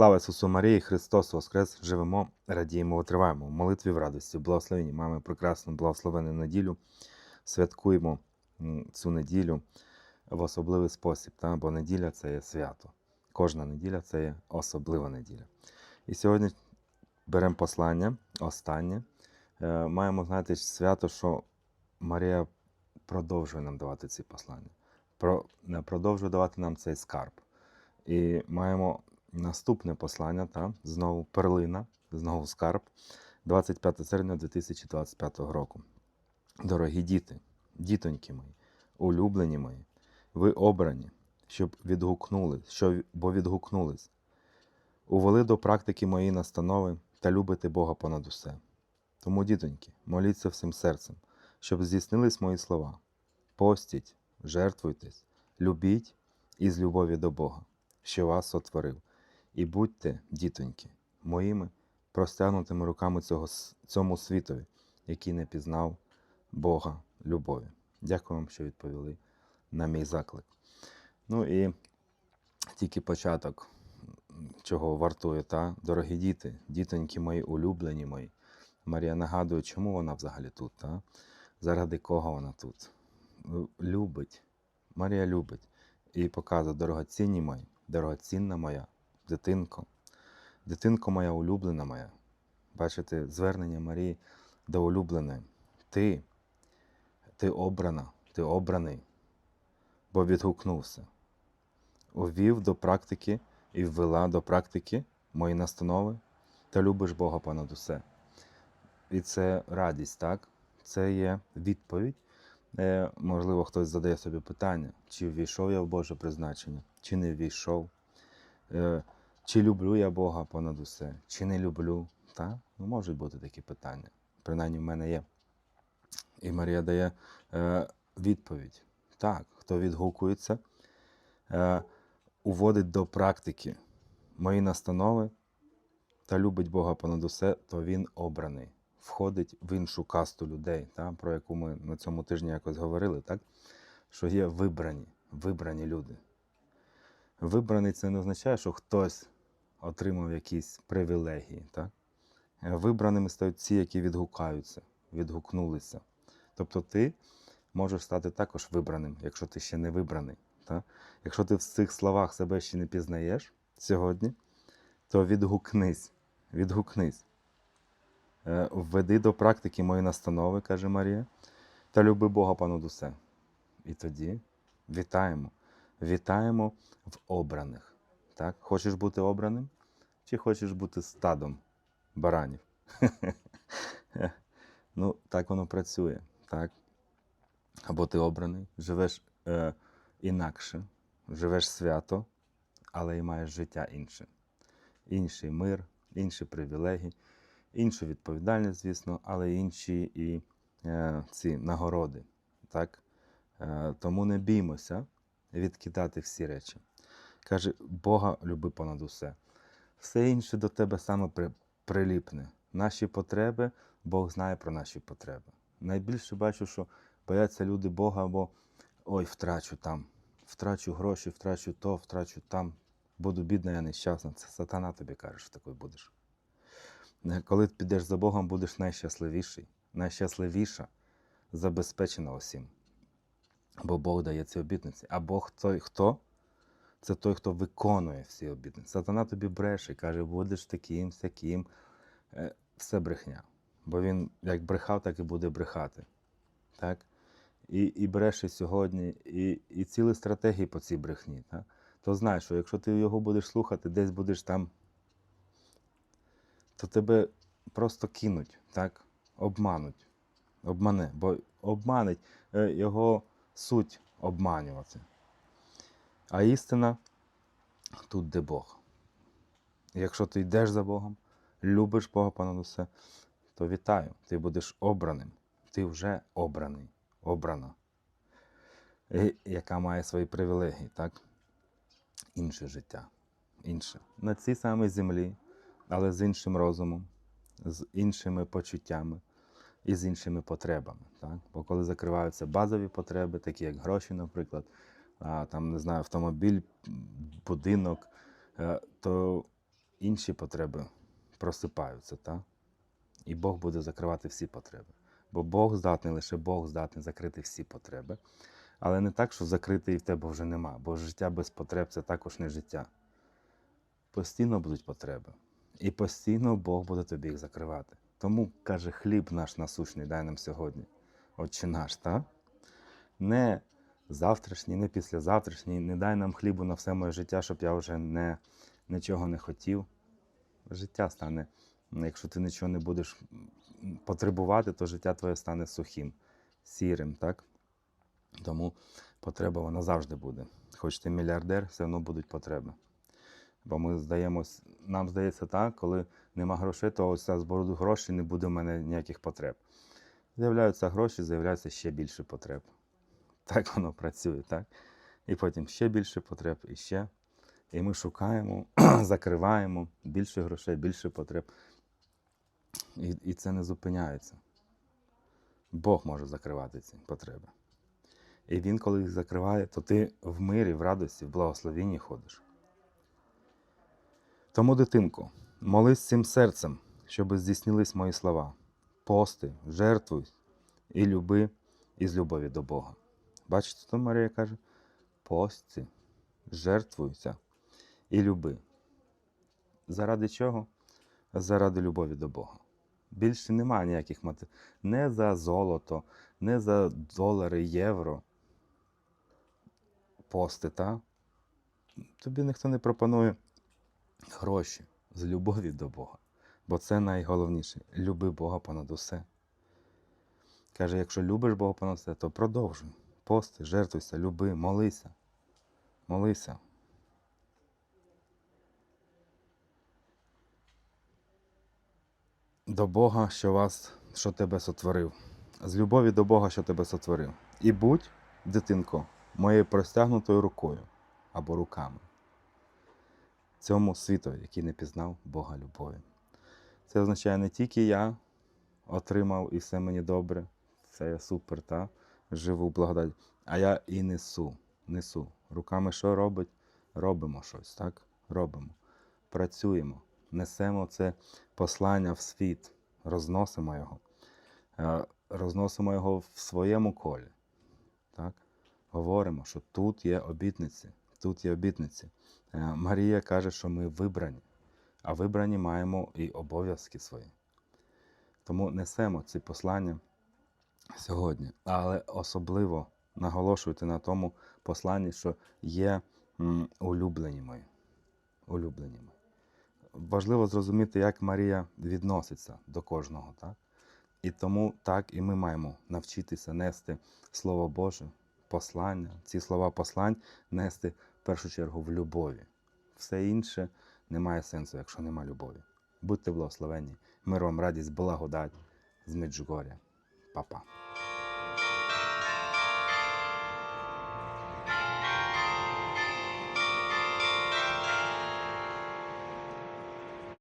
Слава Ісусу Марії, Христос Воскрес! Живемо, радіємо, витриваємо. В молитві в радості, в благословенні. Маємо прекрасну благословену неділю. Святкуємо цю неділю в особливий спосіб, та? бо неділя це є свято. Кожна неділя це є особлива неділя. І сьогодні беремо послання, останнє. Е, Маємо знати свято, що Марія продовжує нам давати ці послання, про, продовжує давати нам цей скарб. І маємо наступне послання, та, знову перлина, знову скарб, 25 серпня 2025 року. Дорогі діти, дітоньки мої, улюблені мої, ви обрані, щоб відгукнулись, що, бо відгукнулись. Увели до практики мої настанови та любите Бога понад усе. Тому, дітоньки, моліться всім серцем, щоб здійснились мої слова. Постіть, жертвуйтесь, любіть із любові до Бога, що вас сотворив, і будьте, дітоньки, моїми простягнутими руками цього, цьому світові, який не пізнав Бога любові. Дякую вам, що відповіли на мій заклик. Ну і тільки початок, чого вартує, та? дорогі діти, дітоньки мої, улюблені мої. Марія нагадує, чому вона взагалі тут, та? заради кого вона тут. Ну, Любить. Марія любить і показує дорогоцінні мої, дорогоцінна моя, дитинко, дитинко моя улюблена моя. Бачите, звернення Марії до улюбленої. Ти, ти обрана, ти обраний, бо відгукнувся. Увів до практики і ввела до практики мої настанови та любиш Бога понад усе. І це радість, так? Це є відповідь. Е, можливо, хтось задає собі питання, чи ввійшов я в Боже призначення, чи не ввійшов, е, чи люблю я Бога понад усе, чи не люблю. Та? Ну, можуть бути такі питання. Принаймні в мене є. І Марія дає е, відповідь. Так, хто відгукується, е, уводить до практики мої настанови та любить Бога понад усе, то він обраний, входить в іншу касту людей, та, про яку ми на цьому тижні якось говорили, так? що є вибрані, вибрані люди. Вибраний це не означає, що хтось отримав якісь привілегії. Так? Е, Вибраними стають ті, які відгукаються, відгукнулися. Тобто ти можеш стати також вибраним, якщо ти ще не вибраний. Так? Якщо ти в цих словах себе ще не пізнаєш сьогодні, то відгукнись, відгукнись. Е, Введи до практики мої настанови, каже Марія, та люби Бога понад усе. І тоді вітаємо. Вітаємо в обраних. Так? Хочеш бути обраним? Чи хочеш бути стадом баранів? ну, так воно працює. Так? Або ти обраний, живеш е, інакше, живеш свято, але і маєш життя інше. Інший мир, інші привілегії, іншу відповідальність, звісно, але інші і е, ці нагороди. Так? Е, тому не біймося відкидати всі речі. Каже, Бога люби понад усе. Все інше до тебе саме при, приліпне. Наші потреби, Бог знає про наші потреби. Найбільше бачу, що бояться люди Бога, бо ой, втрачу там, втрачу гроші, втрачу то, втрачу там. Буду бідна, я нещасна. Це сатана тобі каже, що такий будеш. Коли підеш за Богом, будеш найщасливіший, найщасливіша, забезпечена усім. Бо Бог дає ці обітниці. А Бог той хто? Це той, хто виконує всі обітниці. Сатана тобі бреше, каже, будеш таким, сяким. Е, Все брехня. Бо він як брехав, так і буде брехати. Так? І, і бреше сьогодні, і, і цілі стратегії по цій брехні. Так? То знай, що якщо ти його будеш слухати, десь будеш там, то тебе просто кинуть, так? обмануть. Обмане, бо обманить е, його суть обманювати. А істина тут, де Бог. Якщо ти йдеш за Богом, любиш Бога понад усе, то вітаю, ти будеш обраним. Ти вже обраний, обрана, і, яка має свої привілегії, так? Інше життя. Інше. На цій самій землі, але з іншим розумом, з іншими почуттями і з іншими потребами. Так? Бо коли закриваються базові потреби, такі як гроші, наприклад, там, не знаю, автомобіль, будинок, е, то інші потреби просипаються, так? І Бог буде закривати всі потреби. Бо Бог здатний, лише Бог здатний закрити всі потреби. Але не так, що закрити і в тебе вже нема, бо життя без потреб це також не життя. Постійно будуть потреби. І постійно Бог буде тобі їх закривати. Тому каже, хліб наш насущний дай нам сьогодні. Отче наш, так? Не завтрашній, не післязавтрашній, не дай нам хлібу на все моє життя, щоб я вже не, нічого не хотів. Життя стане, якщо ти нічого не будеш потребувати, то життя твоє стане сухим, сірим, так? Тому потреба вона завжди буде. Хоч ти мільярдер, все одно будуть потреби. Бо ми здаємось, нам здається так, коли нема грошей, то ось я зберу гроші, не буде в мене ніяких потреб. З'являються гроші, з'являється ще більше потреб. Так воно працює, так? І потім ще більше потреб, і ще. І ми шукаємо, закриваємо більше грошей, більше потреб. І, і це не зупиняється. Бог може закривати ці потреби. І Він, коли їх закриває, то ти в мирі, в радості, в благословенні ходиш. Тому, дитинко, молись цим серцем, щоб здійснились мої слова. Пости, жертвуй і люби із любові до Бога. Бачите, то Марія каже: пости, жертвуйся і люби. Заради чого? Заради любові до Бога. Більше немає ніяких мотив. Не за золото, не за долари, євро. Пости, та? Тобі ніхто не пропонує гроші з любові до Бога. Бо це найголовніше. Люби Бога понад усе. Каже, якщо любиш Бога понад все, то продовжуй. Пости, жертвуйся, люби, молися. Молися. До Бога, що вас, що тебе сотворив. З любові до Бога, що тебе сотворив. І будь, дитинко, моєю простягнутою рукою або руками цьому світу, який не пізнав Бога любові. Це означає не тільки я отримав і все мені добре, все я супер, та живу в благодаті, а я і несу, несу. Руками що робить? Робимо щось, так? Робимо. Працюємо, несемо це послання в світ, розносимо його, Е, розносимо його в своєму колі. Так? Говоримо, що тут є обітниці, тут є обітниці. Е, Марія каже, що ми вибрані, а вибрані маємо і обов'язки свої. Тому несемо ці послання сьогодні, але особливо наголошуйте на тому посланні, що є улюблені мої. Улюблені мої. Важливо зрозуміти, як Марія відноситься до кожного. Так? І тому так і ми маємо навчитися нести Слово Боже, послання, ці слова послань нести першу чергу в любові. Все інше не має сенсу, якщо нема любові. Будьте благословенні. Вам, радість, благодать з Меджугоря. Па-па.